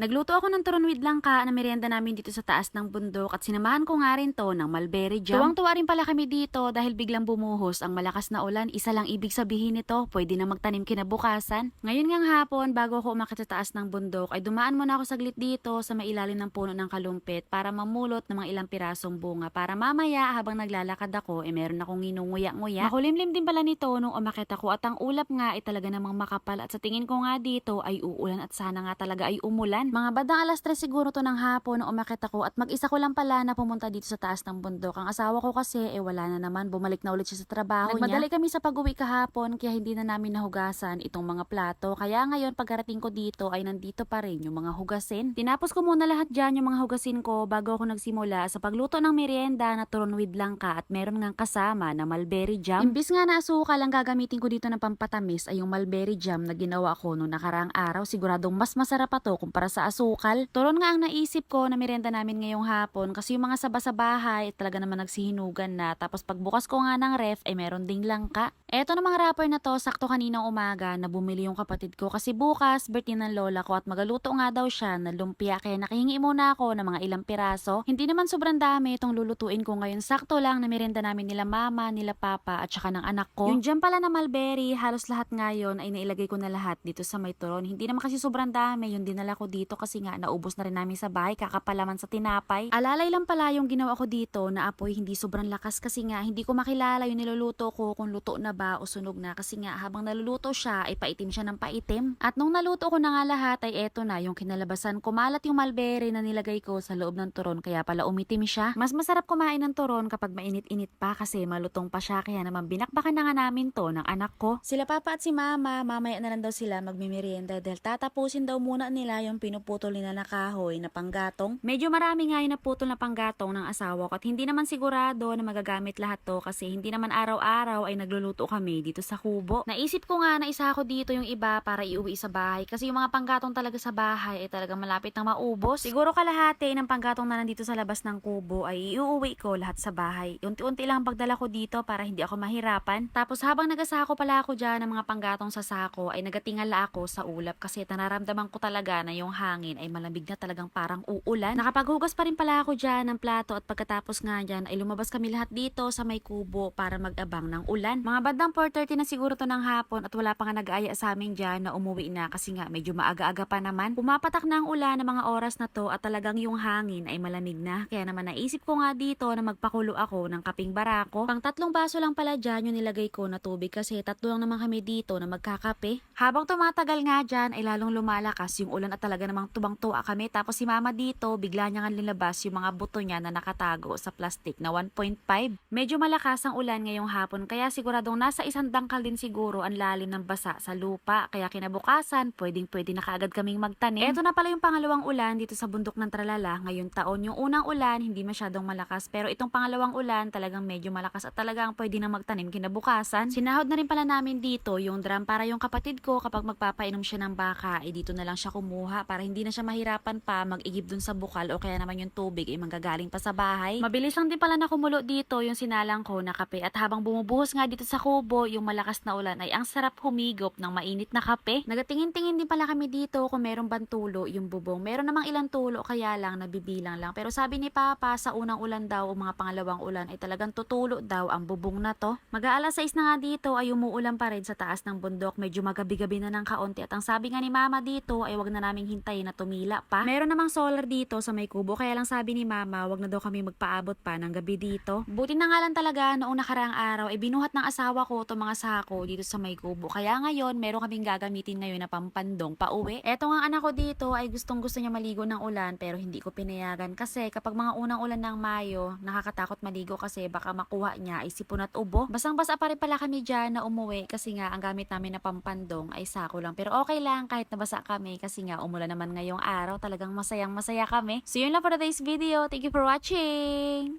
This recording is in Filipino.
Nagluto ako ng turon with langka na merienda namin dito sa taas ng bundok at sinamahan ko nga rin to ng mulberry jam. Tuwang-tuwa rin pala kami dito dahil biglang bumuhos ang malakas na ulan. Isa lang ibig sabihin nito, pwede na magtanim kinabukasan. Ngayon ngang hapon, bago ako umakit sa taas ng bundok, ay dumaan muna ako saglit dito sa mailalim ng puno ng kalumpit para mamulot ng mga ilang pirasong bunga para mamaya habang naglalakad ako, eh meron akong nginunguya-nguya. Makulimlim din pala nito nung umakit ako at ang ulap nga ay talaga namang makapal at sa tingin ko nga dito ay uulan at sana nga talaga ay umulan. Mga badang alas 3 siguro to ng hapon nung umakit ako at mag-isa ko lang pala na pumunta dito sa taas ng bundok. Ang asawa ko kasi eh wala na naman, bumalik na ulit siya sa trabaho Nagmadali kami sa pag-uwi kahapon kaya hindi na namin nahugasan itong mga plato. Kaya ngayon pagkarating ko dito ay nandito pa rin yung mga hugasin. Tinapos ko muna lahat dyan yung mga hugasin ko bago ako nagsimula sa pagluto ng merienda na turon with langka at meron ngang kasama na mulberry jam. Imbis nga na asukal ang gagamitin ko dito ng pampatamis ay yung mulberry jam na ginawa ko noong nakaraang araw. Siguradong mas masarap pa to kumpara sa asukal. Turon nga ang naisip ko na merienda namin ngayong hapon kasi yung mga saba sa bahay talaga naman nagsihinugan na. Tapos pagbukas ko nga ng ref ay meron ding langka. Eto na mga wrapper na to, sakto kaninang umaga na bumili yung kapatid ko kasi bukas birthday ng lola ko at magaluto nga daw siya ng lumpia kaya nakahingi muna ako ng mga ilang piraso. Hindi naman sobrang dami itong lulutuin ko ngayon. Sakto lang na merienda namin nila mama, nila papa at saka ng anak ko. Yung jam pala na mulberry, halos lahat ngayon ay nailagay ko na lahat dito sa may turon. Hindi naman kasi sobrang dami yung dinala ko dito kasi nga naubos na rin namin sa bahay kakapalaman sa tinapay. Alalay lang pala yung ginawa ko dito na apoy hindi sobrang lakas kasi nga hindi ko makilala yung niluluto ko kung luto na ba o sunog na kasi nga habang naluluto siya ay paitim siya ng paitim. At nung naluto ko na nga lahat ay eto na yung kinalabasan kumalat yung mulberry na nilagay ko sa loob ng turon kaya pala umitim siya. Mas masarap kumain ng turon kapag mainit-init pa kasi malutong pa siya kaya naman binakbakan na nga namin to ng anak ko. Sila papa at si mama, mamaya na lang daw sila magmimerienda dahil tatapusin daw muna nila yung pinuputol nila na kahoy na panggatong. Medyo marami nga yung naputol na panggatong ng asawa ko at hindi naman sigurado na magagamit lahat to kasi hindi naman araw-araw ay nagluluto kami dito sa kubo. Naisip ko nga na isa ako dito yung iba para iuwi sa bahay kasi yung mga panggatong talaga sa bahay ay talagang malapit na maubos. Siguro kalahati ng panggatong na nandito sa labas ng kubo ay iuwi ko lahat sa bahay. Unti-unti lang ang pagdala ko dito para hindi ako mahirapan. Tapos habang nagasako pala ako dyan ng mga panggatong sa sako ay nagatingala ako sa ulap kasi nararamdaman ko talaga na yung hangin ay malamig na talagang parang uulan. Nakapaghugas pa rin pala ako dyan ng plato at pagkatapos nga dyan ay lumabas kami lahat dito sa may kubo para mag-abang ng ulan. Mga bandang 4.30 na siguro to ng hapon at wala pa nga nag-aaya sa amin dyan na umuwi na kasi nga medyo maaga-aga pa naman. Pumapatak na ang ulan ng mga oras na to at talagang yung hangin ay malamig na. Kaya naman naisip ko nga dito na magpakulo ako ng kaping barako. Pang tatlong baso lang pala dyan yung nilagay ko na tubig kasi tatlo lang naman kami dito na magkakape. Habang tumatagal nga dyan ay lalong lumalakas yung ulan at talaga namang tubang-tuwa kami. Tapos si mama dito, bigla niya nga linabas yung mga buto niya na nakatago sa plastic na 1.5. Medyo malakas ang ulan ngayong hapon kaya siguradong nasa isang dangkal din siguro ang lalim ng basa sa lupa. Kaya kinabukasan, pwedeng pwede na kaagad kaming magtanim. Ito na pala yung pangalawang ulan dito sa bundok ng Tralala ngayong taon. Yung unang ulan, hindi masyadong malakas. Pero itong pangalawang ulan, talagang medyo malakas at talagang pwede na magtanim kinabukasan. Sinahod na rin pala namin dito yung drum para yung kapatid ko kapag magpapainom siya ng baka, eh dito na lang siya kumuha para hindi na siya mahirapan pa mag-igib dun sa bukal o kaya naman yung tubig ay manggagaling pa sa bahay. Mabilis lang din pala na kumulo dito yung sinalang ko na kape at habang bumubuhos nga dito sa kubo yung malakas na ulan ay ang sarap humigop ng mainit na kape. Nagatingin-tingin din pala kami dito kung meron bang tulo yung bubong. Meron namang ilang tulo kaya lang nabibilang lang. Pero sabi ni Papa sa unang ulan daw o mga pangalawang ulan ay talagang tutulo daw ang bubong na to. Mag-aalas 6 na nga dito ay umuulan pa rin sa taas ng bundok. Medyo magabi-gabi na ng kaunti at ang sabi nga ni Mama dito ay wag na naming hintayin na tumila pa. Meron namang solar dito sa may kubo kaya lang sabi ni Mama wag na daw kami magpaabot pa ng gabi dito. Buti na nga lang talaga noong nakaraang araw ay binuhat ng asawa ko itong mga sako dito sa may kubo. Kaya ngayon meron kaming gagamitin ngayon na pampandong pauwi. Eto nga anak ko dito ay gustong gusto niya maligo ng ulan pero hindi ko pinayagan kasi kapag mga unang ulan ng Mayo nakakatakot maligo kasi baka makuha niya ay sipon at ubo. Basang-basa pa rin pala kami dyan na umuwi kasi nga ang gamit namin na pampandong ay sako lang. Pero okay lang kahit nabasa kami kasi nga umulan naman ngayong araw talagang masayang masaya kami. So yun lang for today's video. Thank you for watching!